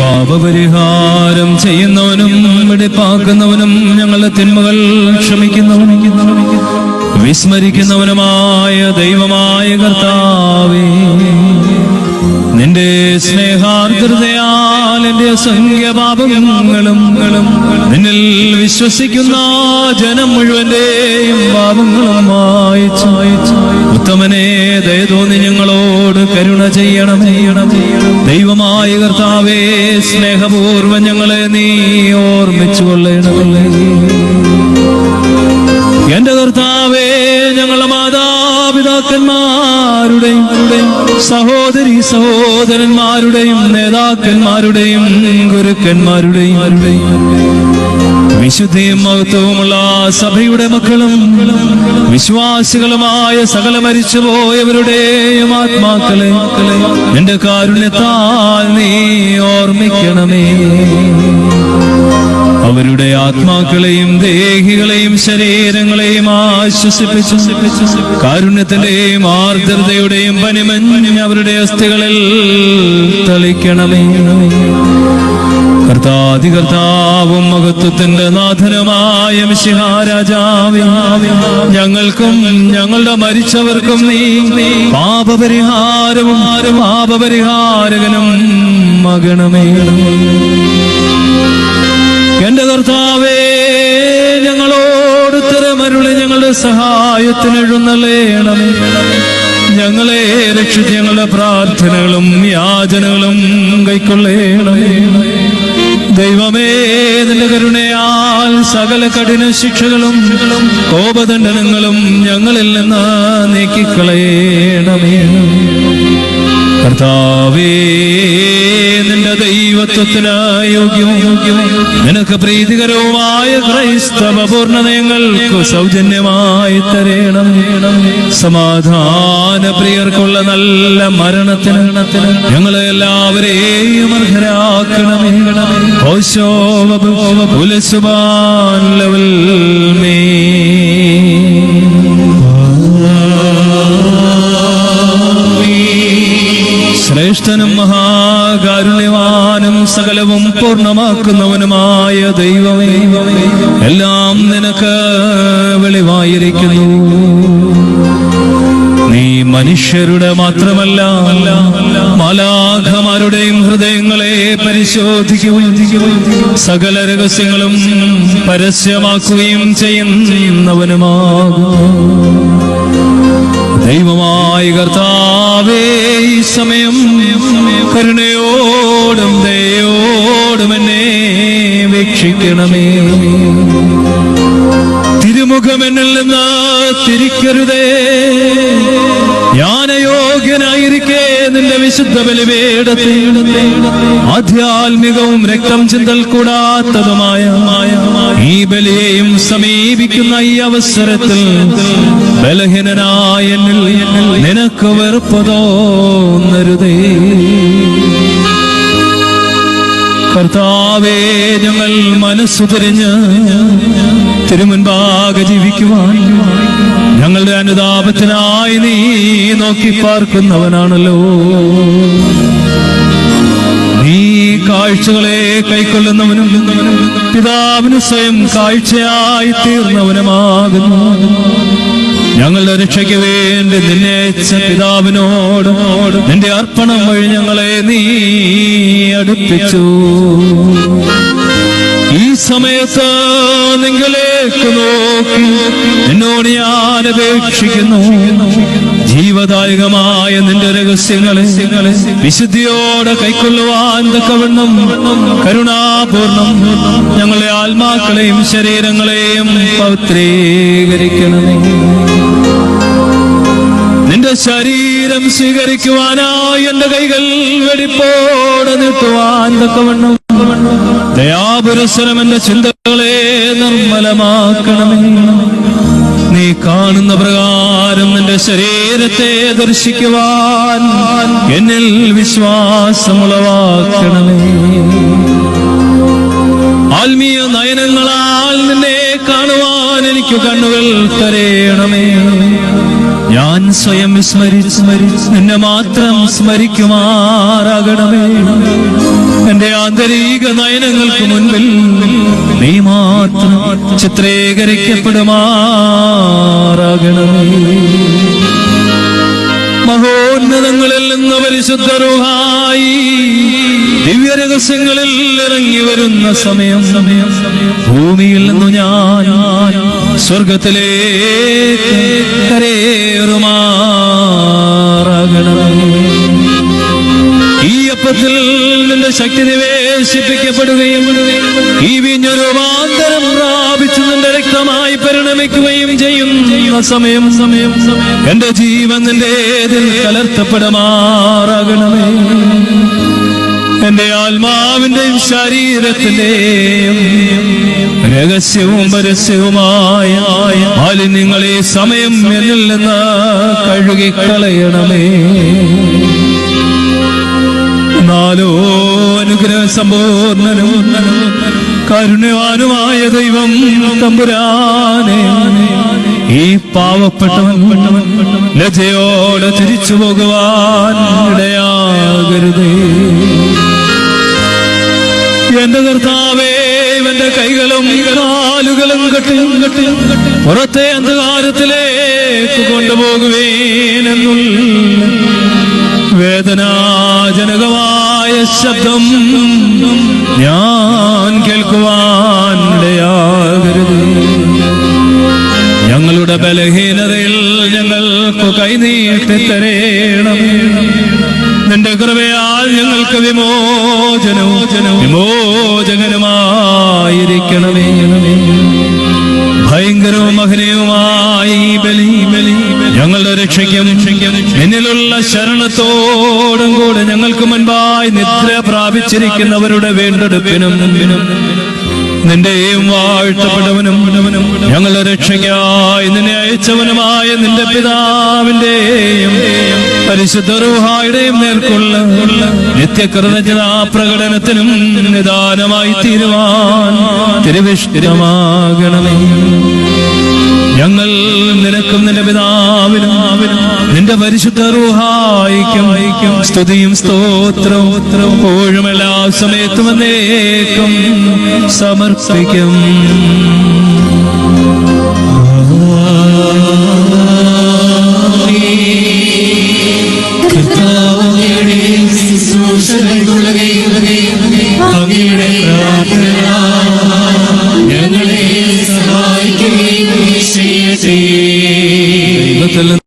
പാപപരിഹാരം ചെയ്യുന്നവനും വെടിപ്പാക്കുന്നവനും ഞങ്ങളുടെ തിന്മകൾ ക്ഷമിക്കുന്നവനും വിസ്മരിക്കുന്നവനുമായ ദൈവമായ കർത്താവേ നിന്റെ സ്നേഹാർദ്രതയാൽ എന്റെ അസംഖ്യ പാപങ്ങളും നിന്നിൽ വിശ്വസിക്കുന്ന ജനം മുഴുവന്റെയും പാപങ്ങളും മായച്ചു ഉത്തമനെ ദയതോന്നി ഞങ്ങളോട് കരുണ ചെയ്യണം. ചെയ്യണം ദൈവമായ കർത്താവേ സ്നേഹപൂർവം ഞങ്ങളെ നീ ഓർമ്മിച്ചു എന്റെ കർത്താവേ ഞങ്ങളുടെ മാതാപിതാക്കന്മാരുടെയും സഹോദരി സഹോദരന്മാരുടെയും നേതാക്കന്മാരുടെയും ഗുരുക്കന്മാരുടെയും വിശുദ്ധിയും മഹത്വവുമുള്ള സഭയുടെ മക്കളും വിശ്വാസികളുമായ സകല മരിച്ചുപോയവരുടെയും ആത്മാക്കളെ നിന്റെ കാരുണ്യത്താൽ നീ ഓർമ്മിക്കണമേ. അവരുടെ ആത്മാക്കളെയും ദേഹികളെയും ശരീരങ്ങളെയും ആശ്വസിപ്പിച്ചു കാരുണ്യത്തിന്റെയും ആർദ്രതയുടെയും പനിമഞ്ഞ് അവരുടെ അസ്ഥികളിൽ തളിക്കണമേ. കർത്താതികർത്താവും മഹത്വത്തിന്റെ നാഥനുമായ ഞങ്ങൾക്കും ഞങ്ങളുടെ മരിച്ചവർക്കും നീ പാപപരിഹാരവും പാപപരിഹാരകനും മകണമേ. എന്റെ കർത്താവേ ഞങ്ങളോട് തിരമരുളി ഞങ്ങളുടെ സഹായത്തിന് എഴുന്നള്ളേണമേ ഞങ്ങളെ രക്ഷിച്ച് ഞങ്ങളുടെ പ്രാർത്ഥനകളും യാചനകളും കൈക്കൊള്ളേണമേ. ദൈവമേ നിന്റെ കരുണയാൽ സകല കഠിന ശിക്ഷകളും കോപദണ്ഡനങ്ങളും ഞങ്ങളിൽ നിന്ന് നീക്കിക്കളയണമേ കർത്താവേ നിന്റെ ദൈവത്വത്തിന് നിനക്ക് പ്രീതികരവുമായ ക്രൈസ്തവ പൂർണതയങ്ങൾക്ക് സൗജന്യമായി തരേണം. സമാധാന പ്രിയർക്കുള്ള നല്ല മരണത്തിന് ഞങ്ങളെ എല്ലാവരെയും അർഹരാക്കണമേ. ഓശോ പുലസുബാൻ ലെവൽ ശ്രേഷ്ഠനും മഹാകാരുണ്യവാനും സകലവും പൂർണമാക്കുന്നവനുമായ ദൈവമേ. എല്ലാം നിനക്ക് വെളിവായിരിക്കുന്നു. നീ മനുഷ്യരുടെ മാത്രമല്ല മാലാഖമാരുടെയും ഹൃദയങ്ങളെ പരിശോധിക്കുകയും സകല രഹസ്യങ്ങളും പരസ്യമാക്കുകയും ചെയ്യുന്നവനുമാകും. ദൈവമായി കർത്താവേ ഈ സമയം കരുണയോടും ദയോടും എന്നെ വീക്ഷിക്കണമേ. തിരുമുഖമെന്നിൽ നിന്ന് തിരിക്കരുതേ. ജ്ഞാനയോഗ്യനായിരിക്കേ നിന്റെ വിശുദ്ധ ബലിപീഠത്തിൽ. ആധ്യാത്മികവും രക്തം ചിന്തൽ കൂടാത്തതുമായ ഈ ബലിയെയും സമീപിക്കുന്ന ഈ അവസരത്തിൽ ബലഹീനനായ നിനക്ക് വെറുപ്പതോന്നരുതേ കർത്താവേ ഞങ്ങൾ മനസ്സ് തിരിഞ്ഞ് തിരുമുൻപാകെ ജീവിക്കുവാൻ ഞങ്ങളുടെ അനുതാപത്തിനായി നീ നോക്കി പാർക്കുന്നവനാണല്ലോ. നീ കാഴ്ചകളെ കൈക്കൊള്ളുന്നവനും പിതാവിന് സ്വയം കാഴ്ചയായി തീർന്നവനുമാകുന്നു. ഞങ്ങളുടെ രക്ഷയ്ക്ക് വേണ്ടി നിന്നെ പിതാവിനോട് നിന്റെ അർപ്പണം വഴി ഞങ്ങളെ നീ അടുപ്പിച്ചു. ഈ സമയത്ത് നിങ്ങളിലേക്ക് നോക്കി എന്നോട് ഞാൻ അപേക്ഷിക്കുന്നു. ജീവദായകമായ നിന്റെ രഹസ്യങ്ങളെ വിശുദ്ധിയോടെ കൈക്കൊള്ളുവാൻ തക്കവണ്ണം കരുണാപൂർണം ഞങ്ങളെ ആത്മാക്കളെയും ശരീരങ്ങളെയും പവിത്രീകരിക്കണമേ. നിന്റെ ശരീരം സ്വീകരിക്കുവാനായി എന്റെ കൈകൾ വെടിപ്പോടെ നീട്ടുവാൻ തക്കവണ്ണം എന്റെ ചിന്തകളെ നിർമ്മലമാക്കണമേ. നീ കാണുന്ന പ്രകാരം നിന്റെ ശരീരത്തെ ദർശിക്കുവാൻ എന്നിൽ വിശ്വാസമുളവാക്കണമേ. ആത്മീയ നയനങ്ങളാൽ നിന്നെ കാണുവാൻ എനിക്ക് കണ്ണുകൾ തരയണമേ ഞാൻ സ്വയം സ്മരിച്ച് നിന്നെ മാത്രം സ്മരിക്കുമാറാകണമേ. എന്റെ ആന്തരിക നയനങ്ങൾക്ക് മുൻപിൽ നീ മാത്രം ചിത്രീകരിക്കപ്പെടുമാറാകണമേ. മഹോന്നതങ്ങളിൽ നിന്ന് പരിശുദ്ധരുഹായി ദിവ്യരഹസ്യങ്ങളിൽ ഇറങ്ങി വരുന്ന സമയം സമയം ഭൂമിയിൽ നിന്നു ഞാൻ കരേറുമാറാകണമേ ഈ അപ്പത്തിൽ നിന്റെ ശക്തി നിവേശിപ്പിക്കപ്പെടുകയും ഈ വീഞ്ഞൊരുമാന്തരം പ്രാപിച്ചു നിന്റെ രക്തമായി പരിണമിക്കുകയും ചെയ്യും. സമയം സമയം സമയം എന്റെ ജീവൻ നിന്റെ ഏതിൽ കലർത്തപ്പെടുമാറാകണമേ. എന്റെ ആത്മാവിന്റെയും ശരീരത്തിന്റെയും രഹസ്യവും പരസ്യവുമായ മാലിന്യങ്ങളെ സമയം എന്നിൽ നിന്ന് കഴുകിക്കളയണമേ. നാലോ അനുഗ്രഹ സമ്പൂർണനും കരുണവാനുമായ ദൈവം തമ്പുരാനെ. ഈ പാവപ്പെട്ടവൻ ലജയോടെ തിരിച്ചു പോകുവാൻ ഇടയാകരുതേ. എന്റെ കർത്താവേ പുറത്തെ അന്ധകാരത്തിലേക്ക് കൊണ്ടുപോകുവേനെന്നുള്ള വേദനാജനകമായ ശബ്ദം ഞാൻ കേൾക്കുവാനിടയാകരുത് ഞങ്ങളുടെ ബലഹീനതയിൽ ഞങ്ങൾക്ക് കൈനീട്ടി തരേണം. നിന്റെ കൃപയാൽ ഞങ്ങൾക്ക് വിമോചനോചനോ വിമോചകനുമായിരിക്കണമേ. ഭയങ്കരവും ബലി ഞങ്ങളുടെ രക്ഷയ്ക്കും എന്നിലുള്ള ശരണത്തോടും കൂടെ ഞങ്ങൾക്ക് മുൻപായി നിദ്ര പ്രാപിച്ചിരിക്കുന്നവരുടെ വീണ്ടെടുപ്പിനും നിന്റെയും വാഴ്ത്തപ്പെട്ടവനും ഞങ്ങളുടെ രക്ഷയ്ക്കായി നിന്നെ അയച്ചവനുമായ നിന്റെ പിതാവിന്റെയും പരിശുദ്ധ റൂഹായുടെയും നേർക്കുള്ള നിത്യകൃതജ്ഞതാ പ്രകടനത്തിനും നിദാനമായി തീരുവാൻ തിരുവിഷ്ടമാകണമേ ഞങ്ങൾ നിനക്കും നിന്റെ പിതാവിനും നിന്റെ പരിശുദ്ധ റൂഹായിക്കും സ്തുതിയും സ്തോത്രവും എപ്പോഴും സമയത്തും എന്നേക്കും സമർപ്പിക്കും.